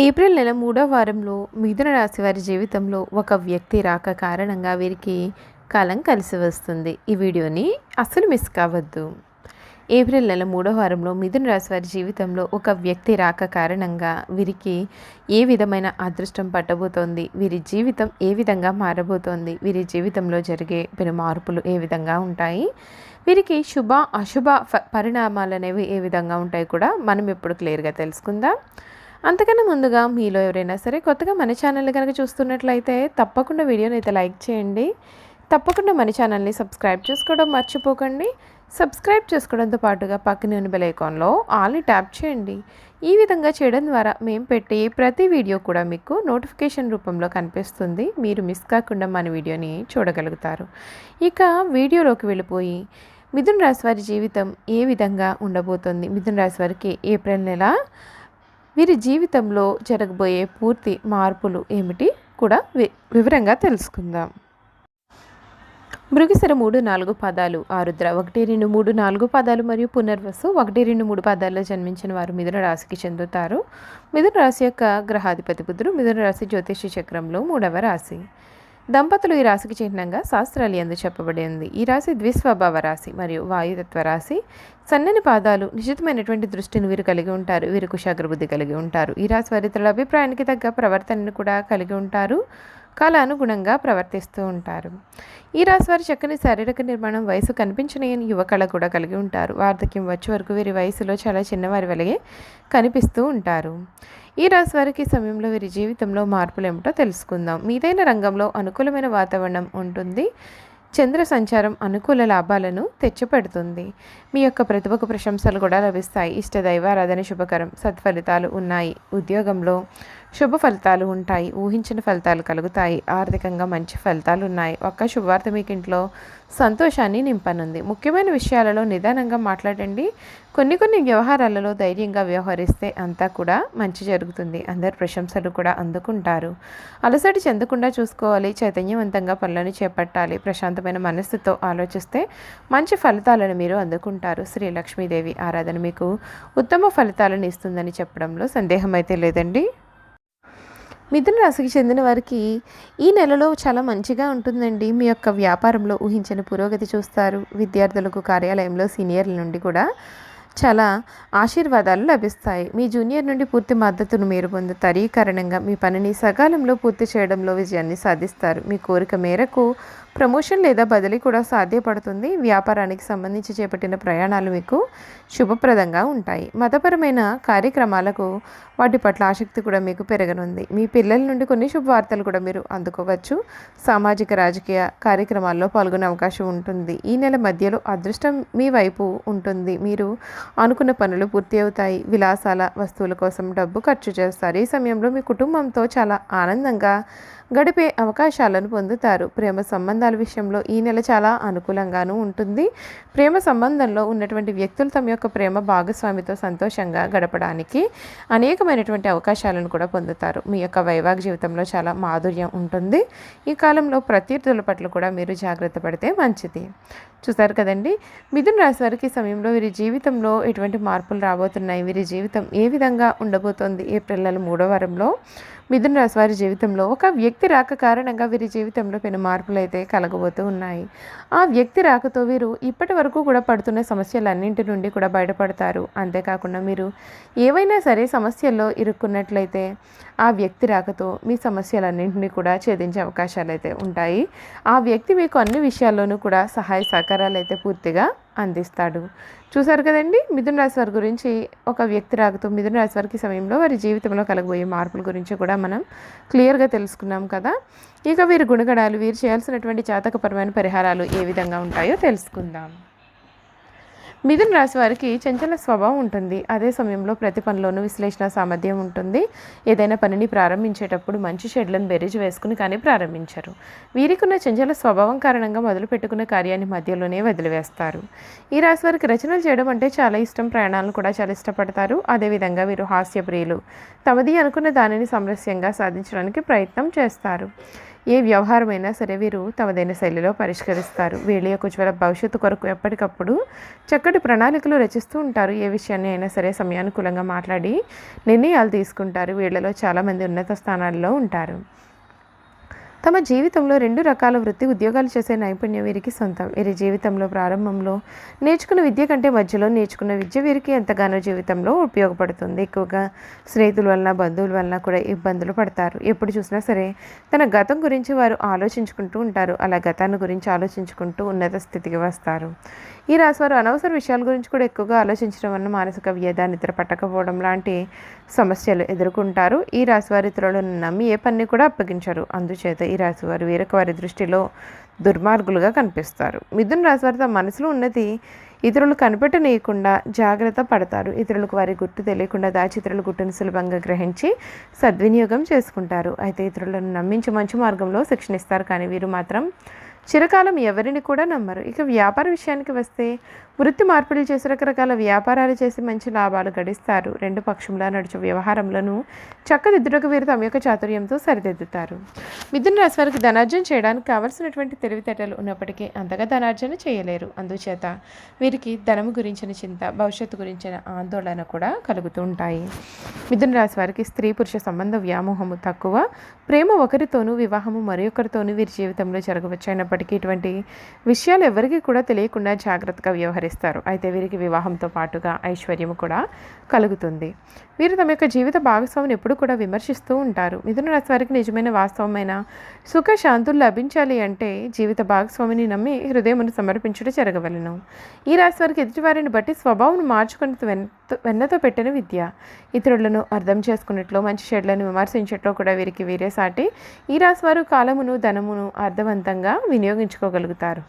April నెల మూడో వారంలో మిథున రాశి వారి జీవితంలో ఒక వ్యక్తి రాక కారణంగా వీరికి కాలం కలిసి వస్తుంది. ఈ వీడియోని అస్సలు మిస్ కావద్దు. ఏప్రిల్ నెల మూడో వారంలో మిథున రాశి వారి జీవితంలో ఒక వ్యక్తి రాక కారణంగా వీరికి ఏ విధమైన అదృష్టం పట్టబోతోంది? వీరి జీవితం ఏ విధంగా మారబోతోంది? వీరి జీవితంలో జరిగే పెను మార్పులు ఏ విధంగా ఉంటాయి? వీరికి శుభ అశుభ పరిణామాలు అనేవి ఏ విధంగా ఉంటాయి కూడా మనం ఇప్పుడు క్లియర్గా తెలుసుకుందాం. అంతకన్నా ముందుగా మీలో ఎవరైనా సరే కొత్తగా మన ఛానల్ని కనుక చూస్తున్నట్లయితే తప్పకుండా వీడియోని అయితే లైక్ చేయండి. తప్పకుండా మన ఛానల్ని సబ్స్క్రైబ్ చేసుకోవడం మర్చిపోకండి. సబ్స్క్రైబ్ చేసుకోవడంతో పాటుగా పక్కనే ఉన్న బెల్ ఐకాన్లో ఆల్ని ట్యాప్ చేయండి. ఈ విధంగా చేయడం ద్వారా మేము పెట్టే ప్రతి వీడియో కూడా మీకు నోటిఫికేషన్ రూపంలో కనిపిస్తుంది. మీరు మిస్ కాకుండా మన వీడియోని చూడగలుగుతారు. ఇక వీడియోలోకి వెళ్ళిపోయి మిథున్ రాశి వారి జీవితం ఏ విధంగా ఉండబోతుంది? మిథున్ రాశి వారికి ఏప్రిల్ నెల వీరి జీవితంలో జరగబోయే పూర్తి మార్పులు ఏమిటి కూడా వివరంగా తెలుసుకుందాం. మృగశిర మూడు నాలుగు పదాలు ఆరుద్ర ఒకటి రెండు మూడు నాలుగు పదాలు మరియు పునర్వసు ఒకటి రెండు మూడు పదాల్లో జన్మించిన వారు మిథున రాశికి చెందుతారు. మిథున రాశి యొక్క గ్రహాధిపతి బుద్ధుడు మిథున రాశి జ్యోతిష చక్రంలో మూడవ రాశి. దంపతులు ఈ రాశికి చిహ్నంగా శాస్త్రాలు ఎందు చెప్పబడి ఉంది ఈ రాశి ద్విస్వభావ రాశి మరియు వాయుతత్వ రాశి. సన్నని పాదాలు నిశ్చితమైనటువంటి దృష్టిని వీరు కలిగి ఉంటారు. వీరు కుశాగ్రబుద్ధి కలిగి ఉంటారు. ఈ రాశి వారితరుల అభిప్రాయానికి తగ్గ ప్రవర్తనను కూడా కలిగి ఉంటారు. కాల అనుగుణంగా ప్రవర్తిస్తూ ఉంటారు. ఈ రాశి వారి చక్కని శారీరక నిర్మాణం వయసు కనిపించని యువకళ కూడా కలిగి ఉంటారు. వార్ధక్యం వచ్చే వరకు వీరి వయసులో చాలా చిన్నవారి వలగే కనిపిస్తూ ఉంటారు. ఈ రాశి వారికి సమయంలో వీరి జీవితంలో మార్పులు ఏమిటో తెలుసుకుందాం. మీదైన రంగంలో అనుకూలమైన వాతావరణం ఉంటుంది. చంద్ర సంచారం అనుకూల లాభాలను తెచ్చిపెడుతుంది. మీ యొక్క ప్రతిభకు ప్రశంసలు కూడా లభిస్తాయి. ఇష్ట దైవారాధన శుభకరం. సత్ఫలితాలు ఉన్నాయి. ఉద్యోగంలో శుభ ఫలితాలు ఉంటాయి ఊహించిన ఫలితాలు కలుగుతాయి ఆర్థికంగా మంచి ఫలితాలు ఉన్నాయి. ఒక్క శుభవార్త మీకు ఇంట్లో సంతోషాన్ని నింపనుంది. ముఖ్యమైన విషయాలలో నిదానంగా మాట్లాడండి. కొన్ని కొన్ని వ్యవహారాలలో ధైర్యంగా వ్యవహరిస్తే అంతా కూడా మంచి జరుగుతుంది. అందరు ప్రశంసలు కూడా అందుకుంటారు. అలసటి చెందకుండా చూసుకోవాలి చైతన్యవంతంగా పనులను చేపట్టాలి. ప్రశాంతమైన మనస్సుతో ఆలోచిస్తే మంచి ఫలితాలను మీరు అందుకుంటారు. శ్రీ లక్ష్మీదేవి ఆరాధన మీకు ఉత్తమ ఫలితాలను ఇస్తుందని చెప్పడంలో సందేహం అయితే లేదండి. మిథున రాశికి చెందిన వారికి ఈ నెలలో చాలా మంచిగా ఉంటుందండి. మీ యొక్క వ్యాపారంలో ఊహించని పురోగతి చూస్తారు. విద్యార్థులకు కార్యాలయంలో సీనియర్ల నుండి కూడా చాలా ఆశీర్వాదాలు లభిస్తాయి. మీ జూనియర్ నుండి పూర్తి మద్దతును మీరు పొందుతారు. ఈ కారణంగా మీ పనిని సకాలంలో పూర్తి చేయడంలో విజయాన్ని సాధిస్తారు. మీ కోరిక మేరకు ప్రమోషన్ లేదా బదిలీ కూడా సాధ్యపడుతుంది. వ్యాపారానికి సంబంధించి చేపట్టిన ప్రయాణాలు మీకు శుభప్రదంగా ఉంటాయి. మతపరమైన కార్యక్రమాలకు వాటి పట్ల ఆసక్తి కూడా మీకు పెరగనుంది. మీ పిల్లల నుండి కొన్ని శుభవార్తలు కూడా మీరు అందుకోవచ్చు. సామాజిక రాజకీయ కార్యక్రమాల్లో పాల్గొనే అవకాశం ఉంటుంది. ఈ నెల మధ్యలో అదృష్టం మీ వైపు ఉంటుంది. మీరు అనుకున్న పనులు పూర్తి అవుతాయి. విలాసాల వస్తువుల కోసం డబ్బు ఖర్చు చేస్తారు. ఈ సమయంలో మీ కుటుంబంతో చాలా ఆనందంగా గడిపే అవకాశాలను పొందుతారు. ప్రేమ సంబంధాల విషయంలో ఈ నెల చాలా అనుకూలంగానూ ఉంటుంది. ప్రేమ సంబంధంలో ఉన్నటువంటి వ్యక్తులు తమ యొక్క ప్రేమ భాగస్వామితో సంతోషంగా గడపడానికి అనేకమైనటువంటి అవకాశాలను కూడా పొందుతారు. మీ యొక్క వైవాహిక జీవితంలో చాలా మాధుర్యం ఉంటుంది. ఈ కాలంలో ప్రత్యర్థుల పట్ల కూడా మీరు జాగ్రత్త పడితే మంచిది. చూసారు కదండి? మిథున రాశి వారికి సమయంలో వీరి జీవితంలో ఎటువంటి మార్పులు రాబోతున్నాయి? వీరి జీవితం ఏ విధంగా ఉండబోతోంది? ఏప్రిల్ నెల మూడో వారంలో మిథున రాశి వారి జీవితంలో ఒక వ్యక్తి రాక కారణంగా వీరి జీవితంలో పెను మార్పులు అయితే కలగబోతూ ఉన్నాయి. ఆ వ్యక్తి రాకతో వీరు ఇప్పటి వరకు కూడా పడుతున్న సమస్యలన్నింటి నుండి కూడా బయటపడతారు. అంతేకాకుండా మీరు ఏవైనా సరే సమస్యల్లో ఇరుక్కున్నట్లయితే ఆ వ్యక్తి రాకతో మీ సమస్యలన్నింటినీ కూడా ఛేదించే అవకాశాలు అయితే ఉంటాయి. ఆ వ్యక్తి మీకు అన్ని విషయాల్లోనూ కూడా సహాయ సహకారాలు అయితే పూర్తిగా అందిస్తాడు. చూశారు కదండి? మిథున రాశి వారి గురించి ఒక వ్యక్తి రాకతో మిథున రాశి వారికి సమయంలో వారి జీవితంలో కలగబోయే మార్పుల గురించి కూడా మనం క్లియర్గా తెలుసుకున్నాం కదా? ఇక వీరి గుణగణాలు వీరు చేయాల్సినటువంటి జాతకపరమైన పరిహారాలు ఏ విధంగా ఉంటాయో తెలుసుకుందాం. మిథున రాశి వారికి చంచల స్వభావం ఉంటుంది. అదే సమయంలో ప్రతి పనిలోనూ విశ్లేషణ సామర్థ్యం ఉంటుంది. ఏదైనా పనిని ప్రారంభించేటప్పుడు మంచి షెడ్లను బెరీజ్ వేసుకుని కానీ ప్రారంభించరు. వీరికున్న చంచల స్వభావం కారణంగా మొదలు పెట్టుకున్న కార్యాన్ని మధ్యలోనే వదిలివేస్తారు. ఈ రాశి వారికి రచనలు చేయడం అంటే చాలా ఇష్టం. ప్రయాణాలను కూడా చాలా ఇష్టపడతారు. అదేవిధంగా వీరు హాస్యప్రియులు. తమది అనుకున్న దానిని సమరస్యంగా సాధించడానికి ప్రయత్నం చేస్తారు. ఏ వ్యవహారమైనా సరే వీరు తమదైన శైలిలో పరిష్కరిస్తారు. వీళ్ళ యొక్క ఉజ్వల భవిష్యత్తు కొరకు ఎప్పటికప్పుడు చక్కటి ప్రణాళికలు రచిస్తూ ఉంటారు. ఏ విషయాన్ని అయినా సరే సమయానుకూలంగా మాట్లాడి నిర్ణయాలు తీసుకుంటారు. వీళ్ళలో చాలామంది ఉన్నత స్థానాల్లో ఉంటారు. తమ జీవితంలో రెండు రకాల వృత్తి ఉద్యోగాలు చేసే నైపుణ్యం వీరికి సొంతం. వీరి జీవితంలో ప్రారంభంలో నేర్చుకున్న విద్య కంటే మధ్యలో నేర్చుకున్న విద్య వీరికి ఎంతగానో జీవితంలో ఉపయోగపడుతుంది. ఎక్కువగా స్నేహితుల వలన బంధువుల వలన కూడా ఇబ్బందులు పడతారు. ఎప్పుడు చూసినా సరే తన గతం గురించి వారు ఆలోచించుకుంటూ ఉంటారు. అలా గతాన్ని గురించి ఆలోచించుకుంటూ ఉన్నత స్థితికి వస్తారు. ఈ రాశివారు అనవసర విషయాల గురించి కూడా ఎక్కువగా ఆలోచించడం వలన మానసిక వ్యధ నిద్ర పట్టకపోవడం లాంటి సమస్యలు ఎదుర్కొంటారు. ఈ రాశివారి ఇతరులను నమ్మి ఏ పని కూడా అప్పగించరు. అందుచేత ఈ రాశివారు వేరొక వారి దృష్టిలో దుర్మార్గులుగా కనిపిస్తారు. మిథున రాశివారి తమ మనసులో ఉన్నది ఇతరులు కనిపెట్టనీయకుండా జాగ్రత్త పడతారు. ఇతరులకు వారి గుర్తు తెలియకుండా దాచి ఇతరుల గుట్టును సులభంగా గ్రహించి సద్వినియోగం చేసుకుంటారు. అయితే ఇతరులను నమ్మించి మంచి మార్గంలో శిక్షణ ఇస్తారు. కానీ వీరు మాత్రం చిరకాలం ఎవరిని కూడా నమ్మరు. ఇక వ్యాపార విషయానికి వస్తే వృత్తి మార్పిడి చేసి రకరకాల వ్యాపారాలు చేసి మంచి లాభాలు గడిస్తారు. రెండు పక్షంలా నడుచు వ్యవహారంలోనూ చక్కదిద్దుటకు వీరు తమ యొక్క చాతుర్యంతో సరిదిద్దుతారు. మిథున రాశి వారికి ధనార్జన చేయడానికి కావలసినటువంటి తెలివితేటలు ఉన్నప్పటికీ అంతగా ధనార్జన చేయలేరు. అందుచేత వీరికి ధనము గురించిన చింత భవిష్యత్తు గురించిన ఆందోళన కూడా కలుగుతూ ఉంటాయి. మిథున రాశి వారికి స్త్రీ పురుష సంబంధ వ్యామోహము తక్కువ. ప్రేమ ఒకరితోనూ వివాహము మరొకరితోనూ వీరి జీవితంలో జరగవచ్చు అయినప్పటికీ ఇటువంటి విషయాలు ఎవరికీ కూడా తెలియకుండా జాగ్రత్తగా వ్యవహరిస్తారు. అయితే వీరికి వివాహంతో పాటుగా ఐశ్వర్యము కూడా కలుగుతుంది. వీరు తమ యొక్క జీవిత భాగస్వామిని ఎప్పుడు కూడా విమర్శిస్తూ ఉంటారు. మిథున రాశి వారికి నిజమైన వాస్తవమైన సుఖ శాంతులు లభించాలి అంటే జీవిత భాగస్వామిని నమ్మి హృదయమును సమర్పించడం జరగవలను. ఈ రాశి వారికి ఎదుటివారిని బట్టి స్వభావం మార్చుకుని వెన్నతో వెన్నతో పెట్టిన విద్య. ఇతరులను అర్థం చేసుకున్నట్లు మంచి చెడ్లను విమర్శించట్లో కూడా వీరికి వీరే సాటి ఈ రాశి వారు కాలమును ధనమును అర్థవంతంగా వినియోగించుకోగలుగుతారు.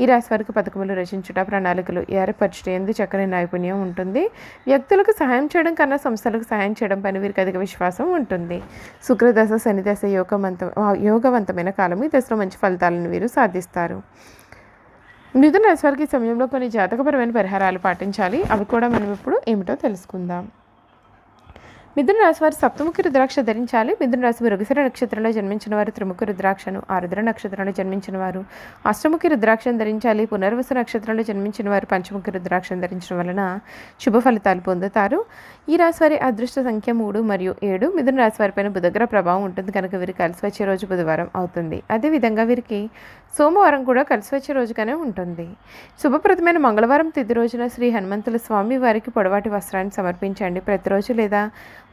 ఈ రాశి వారికి పథకములు రచించుట ప్రణాళికలు ఏర్పరచుట ఎందు చక్కని నైపుణ్యం ఉంటుంది. వ్యక్తులకు సహాయం చేయడం కన్నా సంస్థలకు సహాయం చేయడం పని వీరికి అధిక విశ్వాసం ఉంటుంది. శుక్రదశ శనిదశ యోగవంత యోగవంతమైన కాలం ఈ దశలో మంచి ఫలితాలను వీరు సాధిస్తారు. మిథున రాశి వారికి ఈ సమయంలో కొన్ని జాతకపరమైన పరిహారాలు పాటించాలి. అవి కూడా మనం ఇప్పుడు ఏమిటో తెలుసుకుందాం. మిథున రాశి వారు సప్తముఖి రుద్రాక్ష ధరించాలి. మిథున రాశి మృగశిర నక్షత్రంలో జన్మించిన వారు త్రిముఖ రుద్రాక్షను ఆరుద్ర నక్షత్రంలో జన్మించిన వారు అష్టముఖి రుద్రాక్షను ధరించాలి. పునర్వస నక్షత్రంలో జన్మించిన వారు పంచముఖి రుద్రాక్షను ధరించడం వలన శుభ ఫలితాలు పొందుతారు. ఈ రాశి వారి అదృష్ట సంఖ్య మూడు మరియు ఏడు. మిథున రాశి వారిపైన బుధగ్ర ప్రభావం ఉంటుంది. కనుక వీరు కలిసి వచ్చే రోజు బుధవారం అవుతుంది. అదేవిధంగా వీరికి సోమవారం కూడా కలిసి వచ్చే రోజుగానే ఉంటుంది. శుభప్రదమైన మంగళవారం తిది రోజున శ్రీ హనుమంతుల స్వామి వారికి పొడవాటి వస్త్రాన్ని సమర్పించండి. ప్రతిరోజు లేదా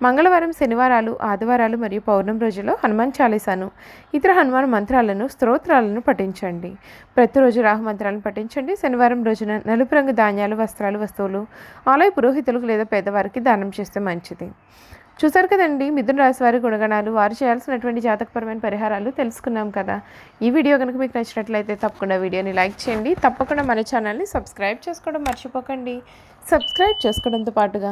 మంగళవారం శనివారాలు ఆదివారాలు మరియు పౌర్ణమి రోజుల్లో హనుమాన్ చాలీసాను. ఇతర హనుమాన్ మంత్రాలను స్తోత్రాలను పఠించండి. ప్రతిరోజు రాహు మంత్రాలను పఠించండి. శనివారం రోజున నలుపు రంగు ధాన్యాలు వస్త్రాలు వస్తువులు ఆలయ పురోహితులకు లేదా పేదవారికి దానం చేస్తే మంచిది. చూసారు కదండి మిథున రాశి వారి గుణగణాలు. వారు చేయాల్సినటువంటి జాతకపరమైన పరిహారాలు తెలుసుకున్నాం కదా. ఈ వీడియో కనుక మీకు నచ్చినట్లయితే తప్పకుండా వీడియోని లైక్ చేయండి. తప్పకుండా మన ఛానల్ని సబ్స్క్రైబ్ చేసుకోవడం మర్చిపోకండి. సబ్స్క్రైబ్ చేసుకోవడంతో పాటుగా